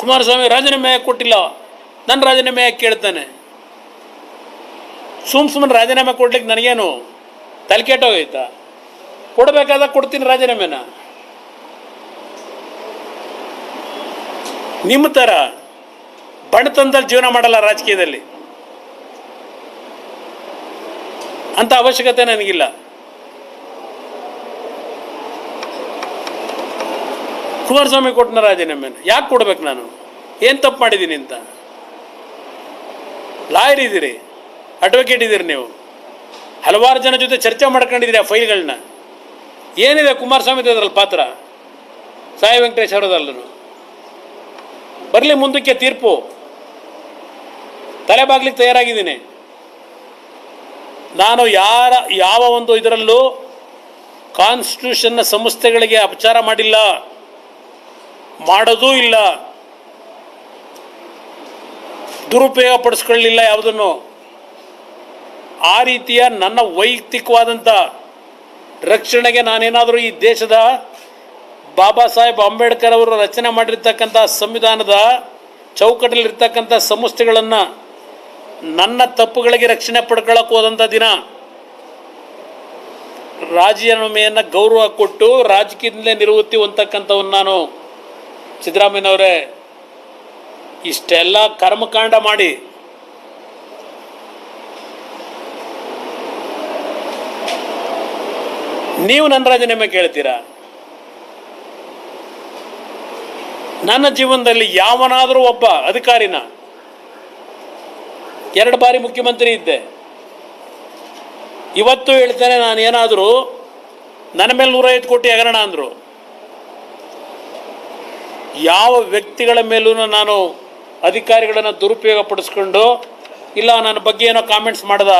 ಕುಮಾರಸ್ವಾಮಿ ರಾಜೀನಾಮೆ ಕೊಟ್ಟಿಲ್ಲ. ನನ್ನ ರಾಜೀನಾಮೆ ಯಾಕೆ ಕೇಳ್ತಾನೆ. ಸುಮ್ ಸುಮ್ಮನೆ ರಾಜೀನಾಮೆ ಕೊಡ್ಲಿಕ್ಕೆ ನನಗೇನು ತಲೆಕೆಟ್ಟೋಗೈತಾ ಕೊಡಬೇಕಾದ ಕೊಡ್ತೀನಿ ರಾಜೀನಾಮೆನ ನಿಮ್ಮ ಥರ ಬಣತನದಲ್ಲಿ ಜೀವನ ಮಾಡಲ್ಲ ರಾಜಕೀಯದಲ್ಲಿ. ಅಂತ ಅವಶ್ಯಕತೆ ನನಗಿಲ್ಲ. ಕುಮಾರಸ್ವಾಮಿ ಕೊಟ್ಟನ ರಾಜೀನಾಮೆನ ಯಾಕೆ ಕೊಡ್ಬೇಕು ನಾನು? ಏನು ತಪ್ಪು ಮಾಡಿದ್ದೀನಿ ಅಂತ? ಲಾಯರ್ ಇದ್ದೀರಿ ಅಡ್ವೊಕೇಟ್ ಇದ್ದೀರಿ ನೀವು. ಹಲವಾರು ಜನ ಜೊತೆ ಚರ್ಚೆ ಮಾಡ್ಕೊಂಡಿದ್ದೀರಿ ಆ ಫೈಲ್ಗಳನ್ನ. ಏನಿದೆ ಕುಮಾರಸ್ವಾಮಿ ಅದ್ರಲ್ಲಿ ಪಾತ್ರ? ಸಾಯಿ ವೆಂಕಟೇಶ್ ಅವರದಲ್ಲೂ ಬರಲಿ ಮುಂದಕ್ಕೆ ತೀರ್ಪು. ತಲೆ ಬಾಗ್ಲಿಕ್ಕೆ ತಯಾರಾಗಿದ್ದೀನಿ. ನಾನು ಯಾರ, ಯಾವ ಒಂದು ಇದರಲ್ಲೂ ಕಾನ್ಸ್ಟಿಟ್ಯೂಷನ್ನ ಸಂಸ್ಥೆಗಳಿಗೆ ಅಪಚಾರ ಮಾಡಿಲ್ಲ. ಮಾಡೋದೂ ಇಲ್ಲ. ದುರುಪಯೋಗ ಪಡಿಸ್ಕೊಳ್ಳಿಲ್ಲ ಯಾವುದನ್ನು? ಆ ರೀತಿಯ ನನ್ನ ವೈಯಕ್ತಿಕವಾದಂಥ ರಕ್ಷಣೆಗೆ ನಾನೇನಾದರೂ ಈ ದೇಶದ ಬಾಬಾ ಸಾಹೇಬ್ ಅಂಬೇಡ್ಕರ್ ಅವರು ರಚನೆ ಮಾಡಿರ್ತಕ್ಕಂಥ ಸಂವಿಧಾನದ ಚೌಕಟ್ಟಲ್ಲಿರ್ತಕ್ಕಂಥ ಸಂಸ್ಥೆಗಳನ್ನು ನನ್ನ ತಪ್ಪುಗಳಿಗೆ ರಕ್ಷಣೆ ಪಡ್ಕೊಳ್ಳೋಕೆ ಹೋದಂಥ ದಿನ ರಾಜೀನಾಮೆಯನ್ನು ಗೌರವ ಕೊಟ್ಟು ರಾಜಕೀಯದಿಂದಲೇ ನಿವೃತ್ತಿ ಹೊಂದಕ್ಕಂಥವನ್ನು ನಾನು. ಸಿದ್ದರಾಮಯ್ಯನವರೇ, ಇಷ್ಟೆಲ್ಲ ಕರ್ಮಕಾಂಡ ಮಾಡಿ, ನೀವು ನನ್ನ ರಾಜೀನಾಮೆ ಕೇಳ್ತೀರಾ? ನನ್ನ ಜೀವನದಲ್ಲಿ ಯಾವನಾದರೂ ಒಬ್ಬ ಅಧಿಕಾರಿನ, ಎರಡು ಬಾರಿ ಮುಖ್ಯಮಂತ್ರಿ ಇದ್ದೆ. ಇವತ್ತು ಹೇಳ್ತೇನೆ ನಾನು ಏನಾದರೂ ನನ್ನ ಮೇಲೆ ನೂರೈವತ್ತು ಕೋಟಿ ಹಗರಣ ಅಂದರು. ಯಾವ ವ್ಯಕ್ತಿಗಳ ಮೇಲೂ ನಾನು ಅಧಿಕಾರಿಗಳನ್ನು ದುರುಪಯೋಗ ಪಡಿಸ್ಕೊಂಡು ಇಲ್ಲ, ನನ್ನ ಬಗ್ಗೆ ಏನೋ ಕಾಮೆಂಟ್ಸ್ ಮಾಡ್ದ,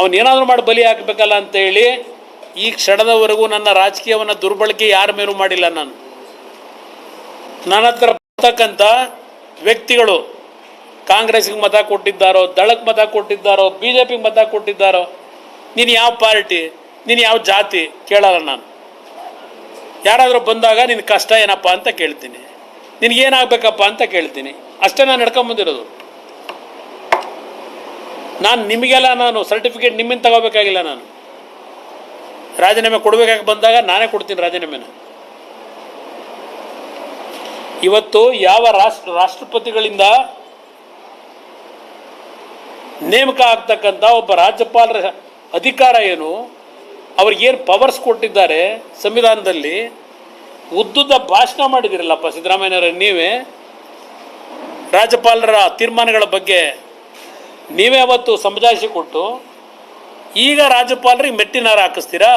ಅವನೇನಾದರೂ ಮಾಡಿ ಬಲಿ ಹಾಕಬೇಕಲ್ಲ ಅಂತೇಳಿ ಈ ಕ್ಷಣದವರೆಗೂ ನನ್ನ ರಾಜಕೀಯವನ್ನು ದುರ್ಬಳಕೆ ಯಾರ ಮೇಲೂ ಮಾಡಿಲ್ಲ ನಾನು. ನನ್ನ ಹತ್ರ ಬರ್ತಕ್ಕಂಥ ವ್ಯಕ್ತಿಗಳು ಕಾಂಗ್ರೆಸ್ಗೆ ಮತ ಕೊಟ್ಟಿದ್ದಾರೋ, ದಳಕ್ಕೆ ಮತ ಕೊಟ್ಟಿದ್ದಾರೋ ಬಿ ಜೆ ಪಿಗೆ ಮತ ಕೊಟ್ಟಿದ್ದಾರೋ, ನೀನು ಯಾವ ಪಾರ್ಟಿ, ನೀನು ಯಾವ ಜಾತಿ ಕೇಳಲ್ಲ ನಾನು. ಯಾರಾದರೂ ಬಂದಾಗ ನಿನ್ನ ಕಷ್ಟ ಏನಪ್ಪ ಅಂತ ಕೇಳ್ತೀನಿ. ನಿನಗೇನಾಗಬೇಕಪ್ಪ ಅಂತ ಕೇಳ್ತೀನಿ. ಅಷ್ಟೇ ನಾನು ನಡ್ಕೊಂಬಂದಿರೋದು. ನಾನು ನಿಮಗೆಲ್ಲ ನಾನು ಸರ್ಟಿಫಿಕೇಟ್ ನಿಮ್ಮಿಂದ ತಗೋಬೇಕಾಗಿಲ್ಲ ನಾನು. ರಾಜೀನಾಮೆ ಕೊಡಬೇಕಾಗಿ ಬಂದಾಗ ನಾನೇ ಕೊಡ್ತೀನಿ ರಾಜೀನಾಮೆನ. ಇವತ್ತು ಯಾವ ರಾಷ್ಟ್ರ, ರಾಷ್ಟ್ರಪತಿಗಳಿಂದ ನೇಮಕ ಆಗ್ತಕ್ಕಂಥ ಒಬ್ಬ ರಾಜ್ಯಪಾಲರ ಅಧಿಕಾರ ಏನು? ಅವ್ರಿಗೇನು ಪವರ್ಸ್ ಕೊಟ್ಟಿದ್ದಾರೆ ಸಂವಿಧಾನದಲ್ಲಿ? ಉದ್ದುದ್ದ ಭಾಷಣ ಮಾಡಿದಿರಲ್ಲಪ್ಪ ಸಿದ್ದರಾಮಯ್ಯನವರೇ, ನೀವೇ? ರಾಜ್ಯಪಾಲರ ತೀರ್ಮಾನಗಳ ಬಗ್ಗೆ ನೀವೇ ಅವತ್ತು ಸಮಜಾಯಿಷಿ ಕೊಟ್ಟು, ಈಗ ರಾಜ್ಯಪಾಲರಿಗೆ ಮೆಟ್ಟಿನಾರ ಹಾಕಿಸ್ತೀರಾ?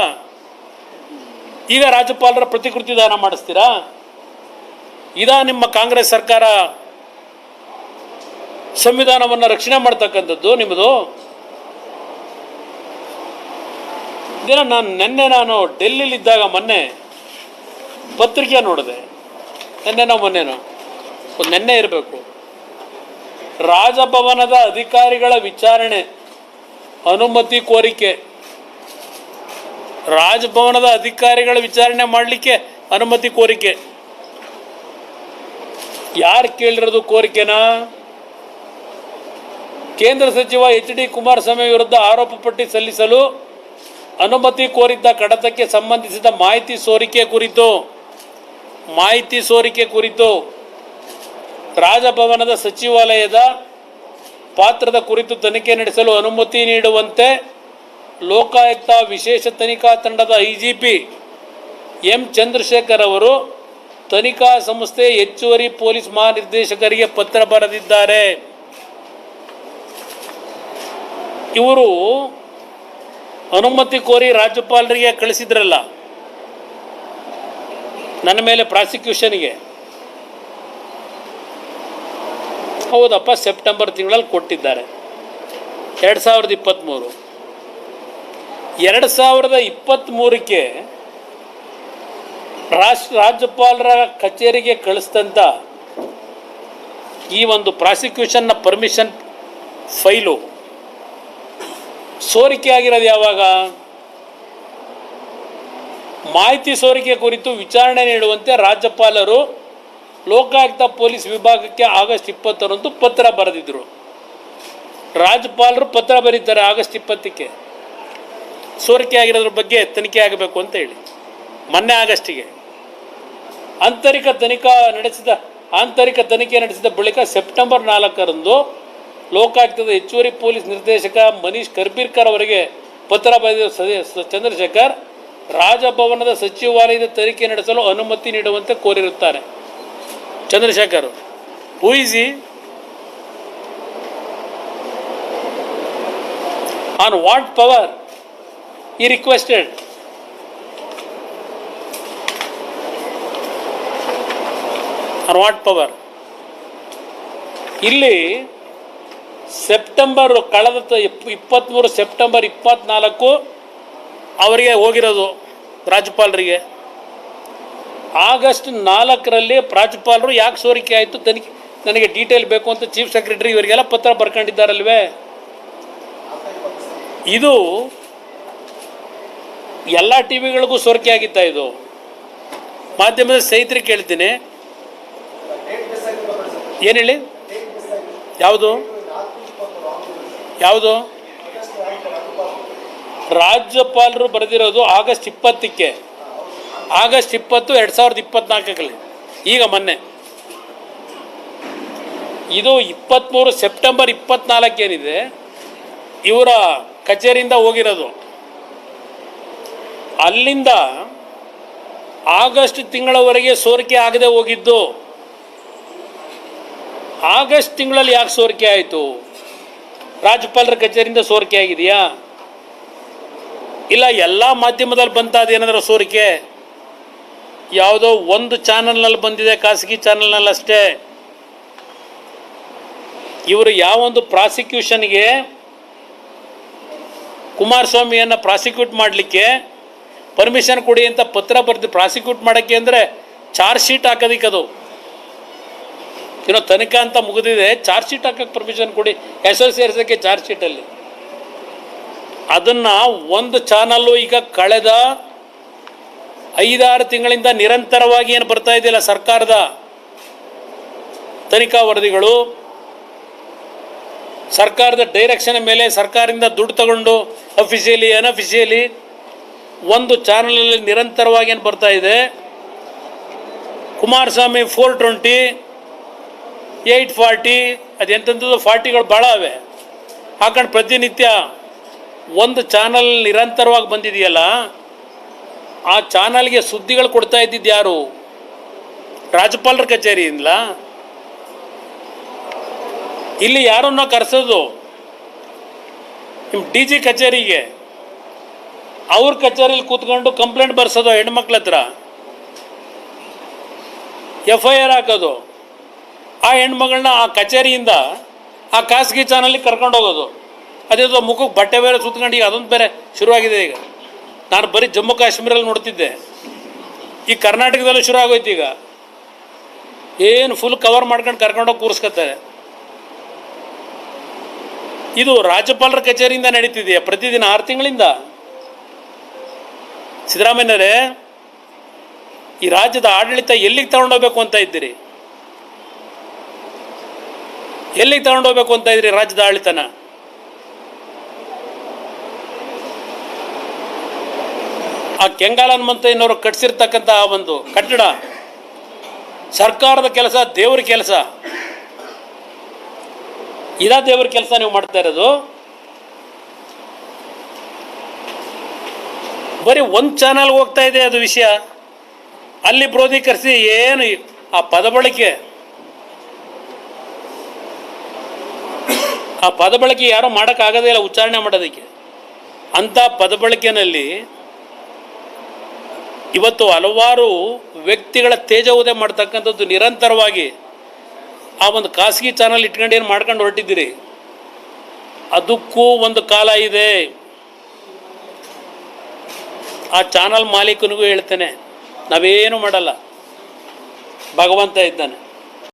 ಈಗ ರಾಜ್ಯಪಾಲರ ಪ್ರತಿಕೃತಿ ದಾನ ಮಾಡಿಸ್ತೀರಾ? ಇದಾ ನಿಮ್ಮ ಕಾಂಗ್ರೆಸ್ ಸರ್ಕಾರ ಸಂವಿಧಾನವನ್ನು ರಕ್ಷಣೆ ಮಾಡ್ತಕ್ಕಂಥದ್ದು ನಿಮ್ಮದು ದಿನ ನಾನು ನಿನ್ನೆ ನಾನು ಡೆಲ್ಲಿಲಿದ್ದಾಗ ಮೊನ್ನೆ ಪತ್ರಿಕೆ ನೋಡಿದೆ. ನಿನ್ನೆನೋ ಮೊನ್ನೆನೋ ನೆನ್ನೆ ಇರಬೇಕು. ರಾಜಭವನದ ಅಧಿಕಾರಿಗಳ ವಿಚಾರಣೆ, ಅನುಮತಿ ಕೋರಿಕೆ, ರಾಜಭವನದ ಅಧಿಕಾರಿಗಳ ವಿಚಾರಣೆ ಮಾಡಲಿಕ್ಕೆ ಅನುಮತಿ ಕೋರಿಕೆ. ಯಾರು ಕೇಳಿರೋದು ಕೋರಿಕೆನಾ? ಕೇಂದ್ರ ಸಚಿವ ಎಚ್ ಡಿ ಕುಮಾರಸ್ವಾಮಿ ವಿರುದ್ಧ ಆರೋಪ ಪಟ್ಟಿ ಸಲ್ಲಿಸಲು ಅನುಮತಿ ಕೋರಿದ್ದ ಕಡತಕ್ಕೆ ಸಂಬಂಧಿಸಿದ ಮಾಹಿತಿ ಸೋರಿಕೆ ಕುರಿತು, ಮಾಹಿತಿ ಸೋರಿಕೆ ಕುರಿತು ರಾಜಭವನದ ಸಚಿವಾಲಯದ ಪಾತ್ರದ ಕುರಿತು ತನಿಖೆ ನಡೆಸಲು ಅನುಮತಿ ನೀಡುವಂತೆ ಲೋಕಾಯುಕ್ತ ವಿಶೇಷ ತನಿಖಾ ತಂಡದ ಐಜಿಪಿ ಎಂ ಚಂದ್ರಶೇಖರ್ ಅವರು ತನಿಖಾ ಸಂಸ್ಥೆ ಹೆಚ್ಚುವರಿ ಪೊಲೀಸ್ ಮಹಾನಿರ್ದೇಶಕರಿಗೆ ಪತ್ರ ಬರೆದಿದ್ದಾರೆ. ಇವರು ಅನುಮತಿ ಕೋರಿ ರಾಜ್ಯಪಾಲರಿಗೆ ಕಳಿಸಿದ್ರಲ್ಲ, ನನ್ನ ಮೇಲೆ ಪ್ರಾಸಿಕ್ಯೂಷನ್ಗೆ. ಹೌದಪ್ಪ, ಸೆಪ್ಟೆಂಬರ್ ತಿಂಗಳಲ್ಲಿ ಕೊಟ್ಟಿದ್ದಾರೆ. ಎರಡು ಸಾವಿರದ ಇಪ್ಪತ್ತ್ಮೂರು ಎರಡು ಸಾವಿರದ ಇಪ್ಪತ್ತ್ಮೂರಕ್ಕೆ ರಾಷ್ಟ್ರ, ರಾಜ್ಯಪಾಲರ ಕಚೇರಿಗೆ ಕಳಿಸಿದಂಥ ಈ ಒಂದು ಪ್ರಾಸಿಕ್ಯೂಷನ್ನ ಪರ್ಮಿಷನ್ ಫೈಲು ಸೋರಿಕೆ ಆಗಿರೋದು ಯಾವಾಗ? ಮಾಹಿತಿ ಸೋರಿಕೆ ಕುರಿತು ವಿಚಾರಣೆ ನೀಡುವಂತೆ ರಾಜ್ಯಪಾಲರು ಲೋಕಾಯುಕ್ತ ಪೊಲೀಸ್ ವಿಭಾಗಕ್ಕೆ ಆಗಸ್ಟ್ ಇಪ್ಪತ್ತರಂದು ಪತ್ರ ಬರೆದಿದ್ದರು ರಾಜ್ಯಪಾಲರು ಪತ್ರ ಬರೀತಾರೆ ಆಗಸ್ಟ್ ಇಪ್ಪತ್ತಕ್ಕೆ. ಸೋರಿಕೆ ಆಗಿರೋದ್ರ ಬಗ್ಗೆ ತನಿಖೆ ಆಗಬೇಕು ಅಂತ ಹೇಳಿ. ಮೊನ್ನೆ ಆಗಸ್ಟಿಗೆ. ಆಂತರಿಕ ತನಿಖಾ ನಡೆಸಿದ, ಆಂತರಿಕ ತನಿಖೆ ನಡೆಸಿದ ಬಳಿಕ ಸೆಪ್ಟೆಂಬರ್ ನಾಲ್ಕರಂದು ಲೋಕಾಯುಕ್ತದ ಹೆಚ್ಚುವರಿ ಪೊಲೀಸ್ ನಿರ್ದೇಶಕ ಮನೀಶ್ ಕರ್ಬೀರ್ಕರ್ ಅವರಿಗೆ ಪತ್ರ ಬರೆದ ಚಂದ್ರಶೇಖರ್, ರಾಜಭವನದ ಸಚಿವಾಲಯದ ತನಿಖೆ ನಡೆಸಲು ಅನುಮತಿ ನೀಡುವಂತೆ ಕೋರಿರುತ್ತಾರೆ. ಚಂದ್ರಶೇಖರ್ ಹೂಯಿಸಿ ಆನ್ ವಾಟ್ ಪವರ್ ಈ ರಿಕ್ವೆಸ್ಟೆಡ್ ಆನ್ ವಾಟ್ ಪವರ್ ಇಲ್ಲಿ ಸೆಪ್ಟೆಂಬರ್ ಕಳೆದ ಇಪ್ಪತ್ತ್ಮೂರು ಸೆಪ್ಟೆಂಬರ್ ಇಪ್ಪತ್ನಾಲ್ಕು ಅವರಿಗೆ ಹೋಗಿರೋದು ರಾಜ್ಯಪಾಲರಿಗೆ. ಆಗಸ್ಟ್ ನಾಲ್ಕರಲ್ಲಿ ರಾಜ್ಯಪಾಲರು ಯಾಕೆ ಸೋರಿಕೆ ಆಯಿತು ತನಿಖೆ, ನನಗೆ ಡೀಟೇಲ್ ಬೇಕು ಅಂತ ಚೀಫ್ ಸೆಕ್ರೆಟರಿ ಇವರಿಗೆಲ್ಲ ಪತ್ರ ಬರ್ಕೊಂಡಿದ್ದಾರಲ್ವೇ? ಇದು ಎಲ್ಲ ಟಿ ವಿಗಳಿಗೂ ಸೋರಿಕೆ ಆಗಿತ್ತಾ ಇದು? ಮಾಧ್ಯಮದ ಸ್ನೇಹಿತರಿಗೆ ಕೇಳ್ತೀನಿ. ಏನು ಹೇಳಿ? ಯಾವುದು? ಯಾವುದು? ರಾಜ್ಯಪಾಲರು ಬರೆದಿರೋದು ಆಗಸ್ಟ್ ಇಪ್ಪತ್ತಕ್ಕೆ. ಆಗಸ್ಟ್ ಇಪ್ಪತ್ತು ಎರಡು ಸಾವಿರದ ಇಪ್ಪತ್ನಾಲ್ಕಲ್ಲಿ ಈಗ ಮೊನ್ನೆ. ಇದು ಇಪ್ಪತ್ತ್ಮೂರು ಸೆಪ್ಟೆಂಬರ್ ಇಪ್ಪತ್ನಾಲ್ಕೇನಿದೆ? ಇವರ ಕಚೇರಿಯಿಂದ ಹೋಗಿರೋದು. ಅಲ್ಲಿಂದ ಆಗಸ್ಟ್ ತಿಂಗಳವರೆಗೆ ಸೋರಿಕೆ ಆಗದೆ ಹೋಗಿದ್ದು. ಆಗಸ್ಟ್ ತಿಂಗಳಲ್ಲಿ ಯಾಕೆ ಸೋರಿಕೆ ಆಯಿತು? ರಾಜ್ಯಪಾಲರ ಕಚೇರಿಯಿಂದ ಸೋರಿಕೆ ಆಗಿದೆಯಾ? ಇಲ್ಲ, ಎಲ್ಲ ಮಾಧ್ಯಮದಲ್ಲಿ ಬಂತ ಅದೇನಾದ್ರೂ ಸೋರಿಕೆ? ಯಾವುದೋ ಒಂದು ಚಾನಲ್ನಲ್ಲಿ ಬಂದಿದೆ, ಖಾಸಗಿ ಚಾನಲ್ನಲ್ಲಿ ಅಷ್ಟೇ. ಇವರು ಯಾವೊಂದು ಪ್ರಾಸಿಕ್ಯೂಷನ್ಗೆ ಕುಮಾರಸ್ವಾಮಿಯನ್ನು ಪ್ರಾಸಿಕ್ಯೂಟ್ ಮಾಡಲಿಕ್ಕೆ ಪರ್ಮಿಷನ್ ಕೊಡಿ ಅಂತ ಪತ್ರ ಬರೆದು ಪ್ರಾಸಿಕ್ಯೂಟ್ ಮಾಡೋಕ್ಕೆ ಅಂದರೆ ಚಾರ್ಜ್ ಶೀಟ್ ಹಾಕೋದಕ್ಕೆ ಅದು. ಏನೋ ತನಿಖೆ ಅಂತ ಮುಗಿದಿದೆ ಚಾರ್ಜ್ ಶೀಟ್ ಹಾಕಕ್ಕೆ ಪರ್ಮಿಷನ್ ಕೊಡಿ. ಹೆಸರು ಸೇರಿಸೋಕ್ಕೆ ಚಾರ್ಜ್ ಶೀಟಲ್ಲಿ ಅದನ್ನು ಒಂದು ಚಾನಲ್ಲು ಈಗ ಕಳೆದ ಐದಾರು ತಿಂಗಳಿಂದ ನಿರಂತರವಾಗಿ ಏನು ಬರ್ತಾ ಇದೆಯಲ್ಲ ಸರ್ಕಾರದ ತನಿಖಾ ವರದಿಗಳು, ಸರ್ಕಾರದ ಡೈರೆಕ್ಷನ್ ಮೇಲೆ ಸರ್ಕಾರದಿಂದ ದುಡ್ಡು ತಗೊಂಡು ಅಫಿಷಿಯಲಿ ಅನ್ಅಫಿಷಿಯಲಿ ಒಂದು ಚಾನಲಲ್ಲಿ ನಿರಂತರವಾಗಿ ಏನು ಬರ್ತಾ ಇದೆ, Kumaraswamy four twenty eight forty ಅದೆಂಥದ್ದು ಫಾರ್ಟಿಗಳು ಭಾಳ ಅವೆ. ಹಾಕೊಂಡು ಪ್ರತಿನಿತ್ಯ ಒಂದು ಚಾನಲ್ ನಿರಂತರವಾಗಿ ಬಂದಿದೆಯಲ್ಲ, ಆ ಚಾನಲ್ಗೆ ಸುದ್ದಿಗಳು ಕೊಡ್ತಾ ಇದ್ದಿದ್ದು ಯಾರು? ರಾಜ್ಯಪಾಲರ ಕಚೇರಿಯಿಂದ ಇಲ್ಲಿ ಯಾರನ್ನ ಕರೆಸೋದು? ನಿಮ್ಮ ಡಿ ಜಿ ಕಚೇರಿಗೆ. ಅವ್ರ ಕಚೇರಿಲಿ ಕೂತ್ಕೊಂಡು ಕಂಪ್ಲೇಂಟ್ ಬರ್ಸೋದು ಹೆಣ್ಮಕ್ಳ ಹತ್ರ ಎಫ್ ಐ ಆರ್ ಹಾಕೋದು. ಆ ಹೆಣ್ಮಗಳನ್ನ ಆ ಕಚೇರಿಯಿಂದ ಆ ಖಾಸಗಿ ಚಾನಲ್ಗೆ ಕರ್ಕೊಂಡು ಹೋಗೋದು. ಅದೇ ಮುಖಕ್ಕೆ ಬಟ್ಟೆ ಬೇರೆ ಸುತ್ಕೊಂಡು ಈಗ ಅದೊಂದು ಬೇರೆ ಶುರುವಾಗಿದೆ ಈಗ. ನಾನು ಬರೀ ಜಮ್ಮು ಕಾಶ್ಮೀರಲ್ಲಿ ನೋಡ್ತಿದ್ದೆ. ಈ ಕರ್ನಾಟಕದಲ್ಲೂ ಶುರು ಆಗೋಯ್ತು ಈಗ. ಏನು ಫುಲ್ ಕವರ್ ಮಾಡ್ಕೊಂಡು ಕರ್ಕೊಂಡೋಗಿ ಕೂರಿಸ್ಕೊತಾರೆ. ಇದು ರಾಜ್ಯಪಾಲರ ಕಚೇರಿಯಿಂದ ನಡೀತಿದೆಯಾ ಪ್ರತಿದಿನ ಆರು ತಿಂಗಳಿಂದ? ಸಿದ್ದರಾಮಯ್ಯರೇ ಈ ರಾಜ್ಯದ ಆಡಳಿತ ಎಲ್ಲಿಗೆ ತಗೊಂಡೋಗ್ಬೇಕು ಅಂತ ಇದ್ದೀರಿ? ಎಲ್ಲಿಗೆ ತಗೊಂಡೋಗ್ಬೇಕು ಅಂತ ಇದ್ರಿ ರಾಜ್ಯದ ಆಡಳಿತನ ಆ ಕೆಂಗಾಲ ಇನ್ನೋರು ಕಟ್ಸಿರ್ತಕ್ಕಂಥ ಆ ಒಂದು ಕಟ್ಟಡ, ಸರ್ಕಾರದ ಕೆಲಸ, ದೇವ್ರ ಕೆಲಸ. ಇದ ದೇವ್ರ ಕೆಲಸ ನೀವು ಮಾಡ್ತಾ ಇರೋದು? ಬರೀ ಒಂದು ಚಾನಲ್ ಹೋಗ್ತಾ ಇದೆ ಅದು ವಿಷಯ? ಅಲ್ಲಿ ಪ್ರೋಧೀಕರಿಸಿ ಏನು ಆ ಪದ ಬಳಕೆ ಆ ಪದ ಬಳಕೆ ಯಾರೋ ಮಾಡೋಕ್ಕಾಗೋದೇ ಇಲ್ಲ, ಉಚ್ಚಾರಣೆ ಮಾಡೋದಕ್ಕೆ. ಅಂಥ ಪದ ಬಳಕೆನಲ್ಲಿ ಇವತ್ತು ಹಲವಾರು ವ್ಯಕ್ತಿಗಳ ತೇಜವುದೇ ಮಾಡ್ತಕ್ಕಂಥದ್ದು ನಿರಂತರವಾಗಿ ಆ ಒಂದು ಖಾಸಗಿ ಚಾನಲ್ ಇಟ್ಕೊಂಡು ಏನು ಮಾಡ್ಕೊಂಡು ಹೊರಟಿದ್ದೀರಿ? ಅದಕ್ಕೂ ಒಂದು ಕಾಲ ಇದೆ. ಆ ಚಾನಲ್ ಮಾಲೀಕನಿಗೂ ಹೇಳ್ತೇನೆ, ನಾವೇನು ಮಾಡಲ್ಲ. ಭಗವಂತ ಇದ್ದಾನೆ.